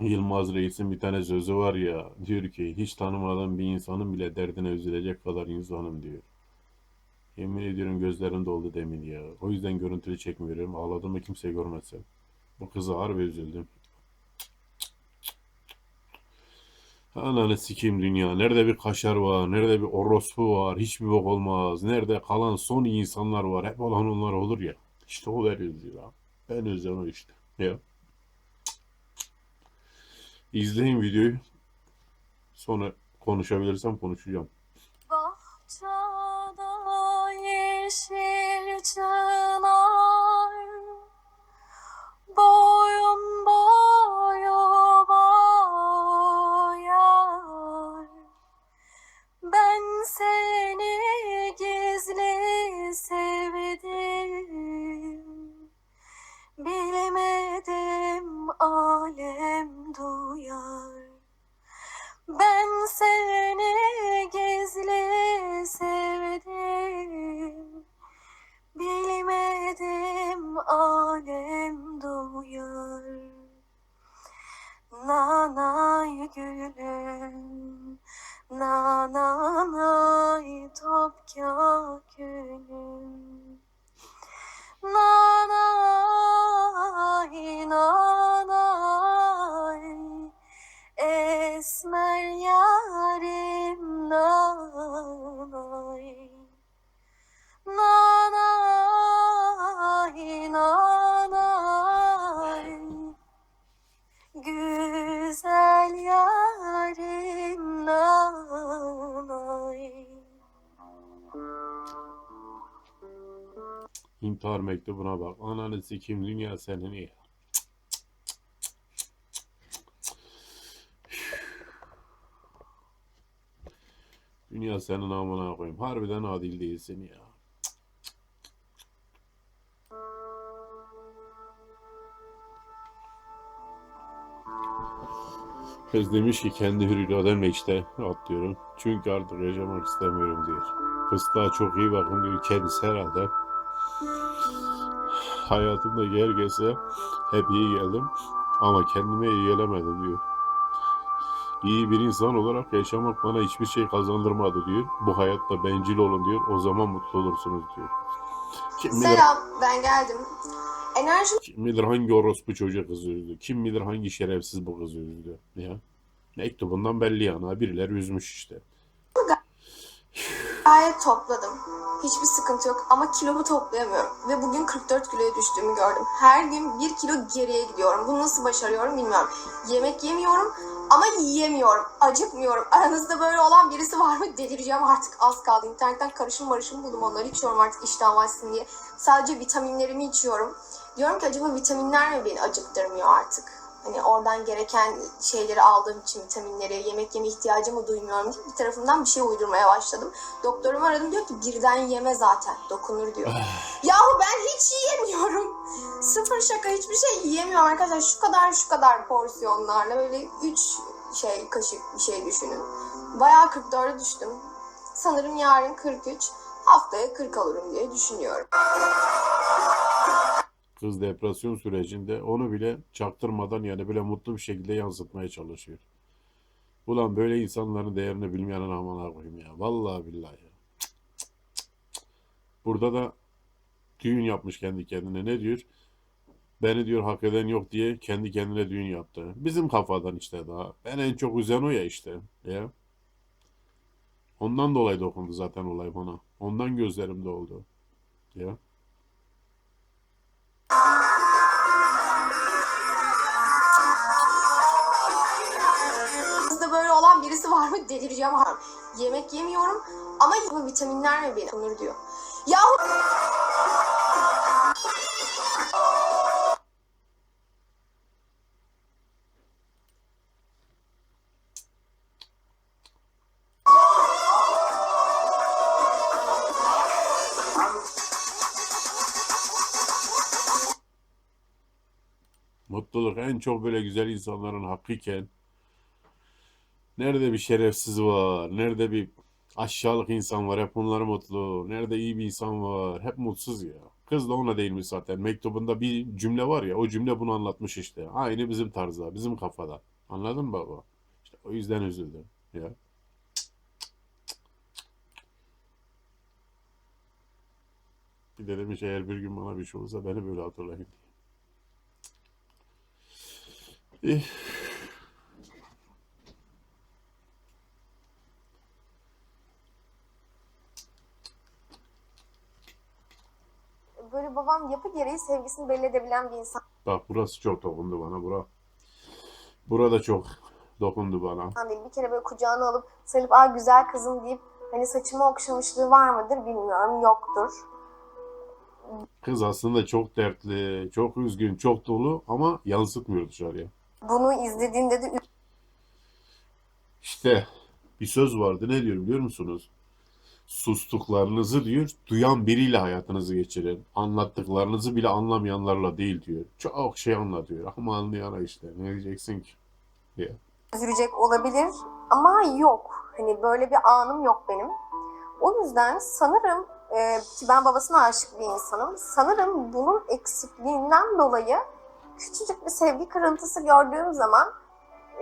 Yılmaz Reis'in bir tane sözü var ya, diyor ki hiç tanımadığım bir insanın bile derdine üzülecek kadar insanım diyor. Yemin ediyorum gözlerim doldu demin ya. O yüzden görüntülü çekmiyorum. Ağladığımı kimse görmesin. Bu kıza harbi üzüldüm. Ananı sikeyim dünya. Nerede bir kaşar var, nerede bir orospu var, hiçbir bok olmaz. Nerede kalan son insanlar var, hep olan onlar olur ya. İşte o veriyoruz ya. Ben özlem o işte. Ya. İzleyin videoyu. Sonra konuşabilirsem konuşacağım. on İntihar mektubuna bak. Ananı sikeyim dünya senin ya. Dünya senin amına koyayım. Harbiden adil değilsin ya. Kız demiş ki kendi hür irademle işte atlıyorum. Çünkü artık yaşamak istemiyorum diyor. Fıstığa çok iyi bakın diyor kendisi herhalde. Hayatımda herkese hep iyi geldim ama kendime iyi gelemedim diyor. İyi bir insan olarak yaşamak bana hiçbir şey kazandırmadı diyor. Bu hayatta bencil olun diyor. O zaman mutlu olursunuz diyor. Kim bilir, Selam, ben geldim. Enerjim kim bilir hangi orospu çocuğu kızı üzdü. Kim bilir hangi şerefsiz bu kızı üzdü. Ya. Mektubundan belli yana. Birileri üzmüş işte. gayet topladım. Hiçbir sıkıntı yok ama kilomu toplayamıyorum. Ve bugün 44 kiloya düştüğümü gördüm. Her gün 1 kilo geriye gidiyorum. Bunu nasıl başarıyorum bilmiyorum. Yemek yemiyorum ama yiyemiyorum. Acıkmıyorum. Aranızda böyle olan birisi var mı? Delireceğim artık. Az kaldı. İnternetten karışım marışım buldum onları. içiyorum artık iştahım açsın diye. Sadece vitaminlerimi içiyorum. Diyorum ki acaba vitaminler mi beni acıktırmıyor artık? Hani oradan gereken şeyleri aldığım için vitaminleri, yemek yeme ihtiyacımı duymuyorum diye bir tarafından bir şey uydurmaya başladım. Doktorumu aradım diyor ki birden yeme zaten dokunur diyor. Yahu ben hiç yiyemiyorum. Sıfır şaka hiçbir şey yiyemiyorum arkadaşlar. Şu kadar şu kadar porsiyonlarla böyle 3 şey kaşık bir şey düşünün. Bayağı 44'e düştüm. Sanırım yarın 43, haftaya 40 alırım diye düşünüyorum. Kız depresyon sürecinde onu bile çaktırmadan yani böyle mutlu bir şekilde yansıtmaya çalışıyor. Ulan böyle insanların değerini bilmeyenin amına koyayım ya. Vallahi billahi ya. Burada da düğün yapmış kendi kendine. Ne diyor? Beni diyor hak eden yok diye kendi kendine düğün yaptı. Bizim kafadan işte daha. Ben en çok üzen o ya işte. Ya. Ondan dolayı dokundu zaten olay bana. Ondan gözlerimde oldu. Ya. Delireceğim artık. Yemek yemiyorum ama bu vitaminler mi beni dokunur diyor. Yahu Mutluluk en çok böyle güzel insanların hakkıyken nerede bir şerefsiz var, nerede bir aşağılık insan var, hep bunlar mutlu, nerede iyi bir insan var, hep mutsuz ya. Kız da ona değinmiş zaten. Mektubunda bir cümle var ya o cümle bunu anlatmış işte. Aynı bizim tarzda, bizim kafada. Anladın mı baba? İşte o yüzden üzüldüm ya. Bir de demiş eğer bir gün bana bir şey olursa beni böyle hatırlayın diye. Böyle babam yapı gereği sevgisini belli edebilen bir insan Bak burası çok dokundu bana bura. Burada çok dokundu bana. değil. Bir kere böyle kucağına alıp sarılıp aa güzel kızım deyip hani saçımı okşamışlığı var mıdır bilmiyorum. Yoktur. Kız aslında çok dertli, çok üzgün, çok dolu ama yansıtmıyor dışarıya. Bunu izlediğimde de İşte bir söz vardı ne diyor biliyor musunuz? Sustuklarınızı diyor, duyan biriyle hayatınızı geçirin. Anlattıklarınızı bile anlamayanlarla değil diyor. Çok şey anlatıyor ama anlayana işte ne diyeceksin ki? diye. üzülecek olabilir ama yok. Hani böyle bir anım yok benim. O yüzden sanırım e, ki ben babasına aşık bir insanım. Sanırım bunun eksikliğinden dolayı küçücük bir sevgi kırıntısı gördüğüm zaman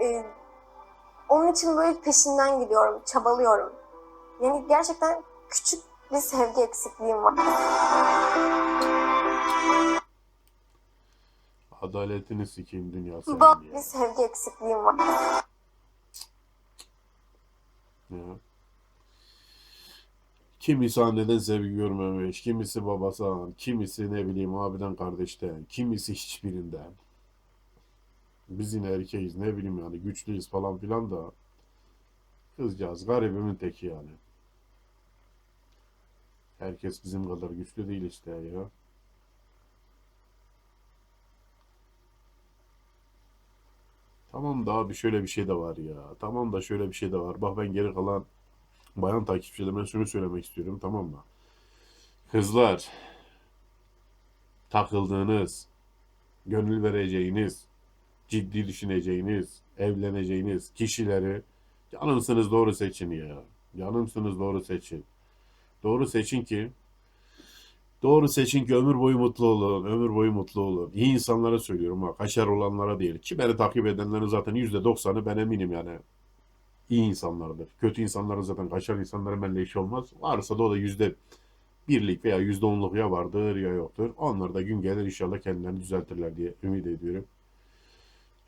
e, onun için böyle peşinden gidiyorum, çabalıyorum. Yani gerçekten küçük bir sevgi eksikliğim var. Adaletini sikeyim dünya senin Bak ya. bir sevgi eksikliğim var. Ya. Kimisi anneden sevgi görmemiş, kimisi babasından, kimisi ne bileyim abiden kardeşten, kimisi hiçbirinden. Biz yine erkeğiz ne bileyim yani güçlüyüz falan filan da kızcağız garibimin teki yani. Herkes bizim kadar güçlü değil işte ya. Tamam da abi şöyle bir şey de var ya. Tamam da şöyle bir şey de var. Bak ben geri kalan bayan takipçilerime şunu söylemek istiyorum tamam mı? Kızlar takıldığınız, gönül vereceğiniz, ciddi düşüneceğiniz, evleneceğiniz kişileri yanımsınız doğru seçin ya. Yanımsınız doğru seçin. Doğru seçin ki Doğru seçin ki ömür boyu mutlu olun. Ömür boyu mutlu olun. İyi insanlara söylüyorum ha. Kaşar olanlara değil. Ki beni takip edenlerin zaten %90'ı ben eminim yani. iyi insanlardır. Kötü insanların zaten kaşar insanların benimle işi olmaz. Varsa da o da yüzde birlik veya yüzde onluk ya vardır ya yoktur. Onlar da gün gelir inşallah kendilerini düzeltirler diye ümit ediyorum.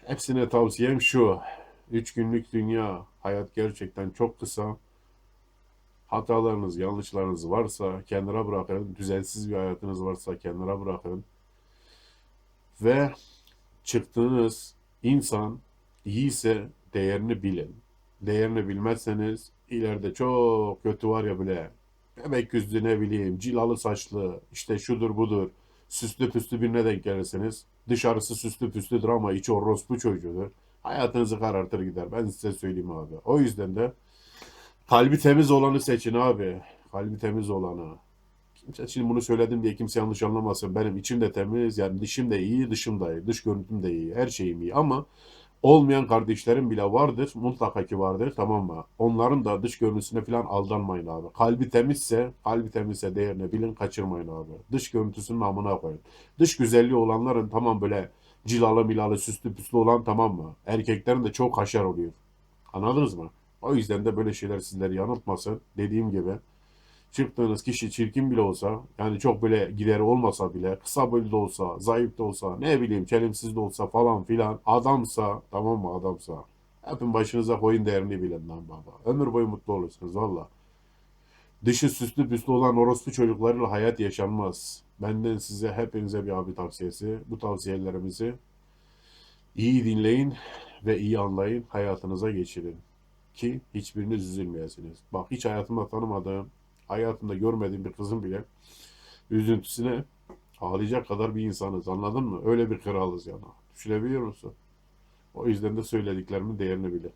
Hepsine tavsiyem şu. Üç günlük dünya. Hayat gerçekten çok kısa. Hatalarınız, yanlışlarınız varsa kenara bırakın. Düzensiz bir hayatınız varsa kenara bırakın. Ve çıktığınız insan iyiyse değerini bilin. Değerini bilmezseniz ileride çok kötü var ya bile. Bebek yüzlü ne bileyim, cilalı saçlı, işte şudur budur, süslü püslü birine denk gelirsiniz. Dışarısı süslü püslüdür ama içi orospu çocuğudur. Hayatınızı karartır gider. Ben size söyleyeyim abi. O yüzden de Kalbi temiz olanı seçin abi. Kalbi temiz olanı. Kimse şimdi bunu söyledim diye kimse yanlış anlamasın. Benim içim de temiz. Yani dışım da iyi, dışım da iyi. Dış görüntüm de iyi. Her şeyim iyi. Ama olmayan kardeşlerim bile vardır. Mutlaka ki vardır. Tamam mı? Onların da dış görüntüsüne falan aldanmayın abi. Kalbi temizse, kalbi temizse değerini bilin, kaçırmayın abi. Dış görüntüsünün amına koyun. Dış güzelliği olanların tamam böyle cilalı milalı süslü püslü olan tamam mı? Erkeklerin de çok haşer oluyor. Anladınız mı? O yüzden de böyle şeyler sizleri yanıltmasın. Dediğim gibi çıktığınız kişi çirkin bile olsa yani çok böyle gideri olmasa bile kısa boylu da olsa zayıf da olsa ne bileyim çelimsiz de olsa falan filan adamsa tamam mı adamsa hepin başınıza koyun değerini bilin lan baba. Ömür boyu mutlu olursunuz valla. Dışı süslü püslü olan orospu çocuklarıyla hayat yaşanmaz. Benden size hepinize bir abi tavsiyesi. Bu tavsiyelerimizi iyi dinleyin ve iyi anlayın hayatınıza geçirin ki hiçbiriniz üzülmeyesiniz. Bak hiç hayatımda tanımadığım, hayatımda görmediğim bir kızın bile üzüntüsüne ağlayacak kadar bir insanız. Anladın mı? Öyle bir kralız yani. Düşünebiliyor musun? O yüzden de söylediklerimin değerini bilin.